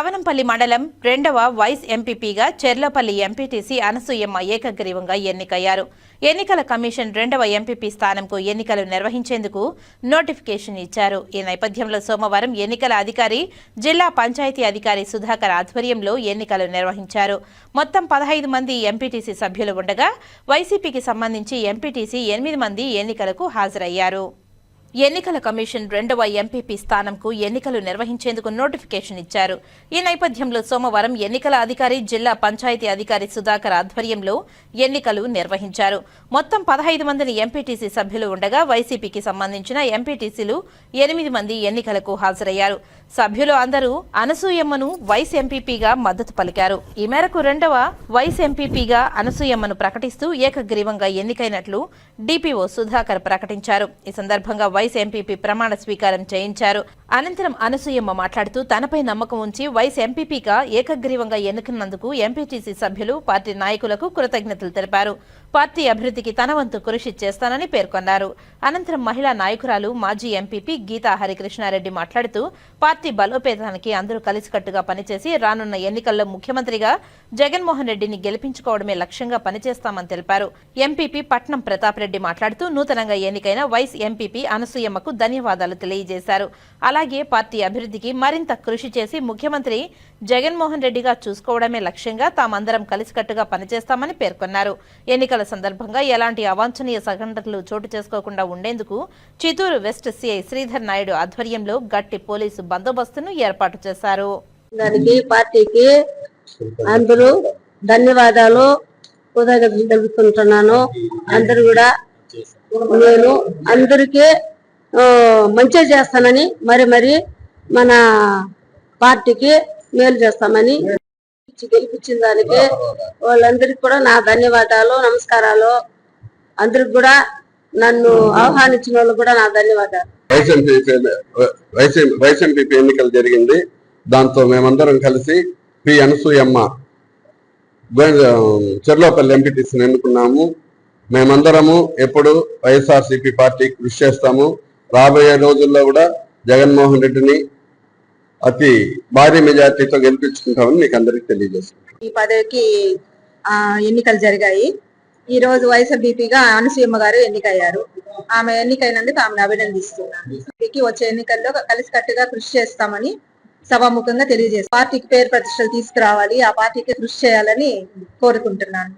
తవనంపల్లి మండలం రెండవ వైస్ ఎంపీపీగా చెర్లపల్లి ఎంపీటీసీ అనసూయమ్మ ఏకగ్రీవంగా ఎన్నికయ్యారు. ఎన్నికల కమిషన్ రెండవ ఎంపీపీ స్థానంకు ఎన్నికలు నిర్వహించేందుకు నోటిఫికేషన్ ఇచ్చారు. ఈ నేపథ్యంలో సోమవారం ఎన్నికల అధికారి జిల్లా పంచాయతీ అధికారి సుధాకర్ ఆధ్వర్యంలో ఎన్నికలు నిర్వహించారు. మొత్తం పదహైదు మంది ఎంపీటీసీ సభ్యులు ఉండగా వైసీపీకి సంబంధించి ఎంపీటీసీ ఎనిమిది మంది ఎన్నికలకు హాజరయ్యారు. ఎన్నికల కమిషన్ రెండవ ఎంపీపీ స్థానంకు ఎన్నికలు నిర్వహించేందుకు నోటిఫికేషన్ ఇచ్చారు. ఈ నేపథ్యంలో సోమవారం ఎన్నికల అధికారి జిల్లా పంచాయతీ అధికారి సుధాకర్ ఆధ్వర్యంలో ఎన్నికలు నిర్వహించారు. మొత్తం పదహైదు మందిని ఎంపీటీసీ సభ్యులు ఉండగా వైసీపీకి సంబంధించిన ఎంపీటీసీలు ఎనిమిది మంది ఎన్నికలకు హాజరయ్యారు. సభ్యులు అందరూ అనసూయమ్మను వైస్ ఎంపీపీగా మద్దతు పలికారు. ఈ మేరకు రెండవ వైస్ ఎంపీపీగా అనసూయమ్మను ప్రకటిస్తూ ఏకగ్రీవంగా ఎన్నికైనట్లు డిపిఓ సుధాకర్ ప్రకటించారు. ఈ సందర్భంగా వైస్ ఎంపీపీ ప్రమాణ స్వీకారం చేయించారు. అనంతరం అనసూయమ్మ మాట్లాడుతూ తనపై నమ్మకం ఉంచి వైస్ ఎంపీపీగా ఏకగ్రీవంగా ఎన్నుకున్నందుకు ఎంపీటీసీ సభ్యులు పార్టీ నాయకులకు కృతజ్ఞతలు తెలిపారు. పార్టీ అభివృద్ధికి తన వంతు కృషి చేస్తానని పేర్కొన్నారు. అనంతరం మహిళా నాయకురాలు మాజీ ఎంపీపీ గీతా హరికృష్ణారెడ్డి మాట్లాడుతూ పార్టీ బలోపేతానికి అందరూ కలిసికట్టుగా పనిచేసి రానున్న ఎన్నికల్లో ముఖ్యమంత్రిగా జగన్మోహన్ రెడ్డిని గెలిపించుకోవడమే లక్ష్యంగా పనిచేస్తామని తెలిపారు. ఎంపీపీ పట్నం ప్రతాప్ రెడ్డి మాట్లాడుతూ నూతనంగా ఎన్నికైన వైస్ ఎంపీపీ అనసూయమ్మకు ధన్యవాదాలు తెలియజేశారు. అలాగే పార్టీ అభివృద్ధికి మరింత కృషి చేసి ముఖ్యమంత్రి జగన్మోహన్ రెడ్డిగా చూసుకోవడమే లక్ష్యంగా తామందరం కలిసికట్టుగా పనిచేస్తామని పేర్కొన్నారు. ఎన్నికల సందర్భంగా ఎలాంటి అవాంఛనీయ సంఘటనలు చోటు చేసుకోకుండా ఉండేందుకు చిత్తూరు వెస్ట్ సిఐ శ్రీధర్ నాయుడు ఆధ్వర్యంలో గట్టి పోలీసు బందోబస్తును ఏర్పాటు చేశారు. దానికి పార్టీకి అందరూ ధన్యవాదాలు. కృతజ్ఞతలు తెలుపుకుంటున్నాను అందరు కూడా నేను అందరికీ మంచిగా చేస్తానని మరి మరి మన పార్టీకి మేలు చేస్తామని గెలిపించిన దానికి వాళ్ళందరికీ కూడా నా ధన్యవాదాలు నమస్కారాలు. అందరికి కూడా నన్ను ఆహ్వానించిన వాళ్ళు కూడా నా ధన్యవాదాలు. Vice MPP vice vice MPP ఎన్నికలు జరిగింది. దాంతో మేమందరం కలిసి పి అనసూయమ్మ చెర్లోపల్లి ఎంపీటీసీని ఎన్నుకున్నాము. మేమందరము ఎప్పుడు వైఎస్ఆర్సీపీ పార్టీకి కృషి చేస్తాము. రాబోయే రోజుల్లో కూడా జగన్మోహన్ రెడ్డిని అతి భారీ మెజార్టీతో గెలిపించుకుంటామని మీకు అందరికి తెలియజేస్తున్నాను. ఈ పదవికి ఆ, ఎన్నికలు జరిగాయి. ఈ రోజు వైఎస్ఆర్బీపీగా అనసూయమ్మ గారు ఎన్నికయ్యారు. ఆమె ఎన్నికైనందుకు ఆమెను అభినందిస్తున్నాను. వచ్చే ఎన్నికల్లో కలిసికట్టుగా కృషి చేస్తామని సభాముఖంగా తెలియజేస్తాం పార్టీకి పేరు ప్రతిష్టలు తీసుకురావాలి ఆ పార్టీకి కృషి చేయాలని కోరుకుంటున్నాను.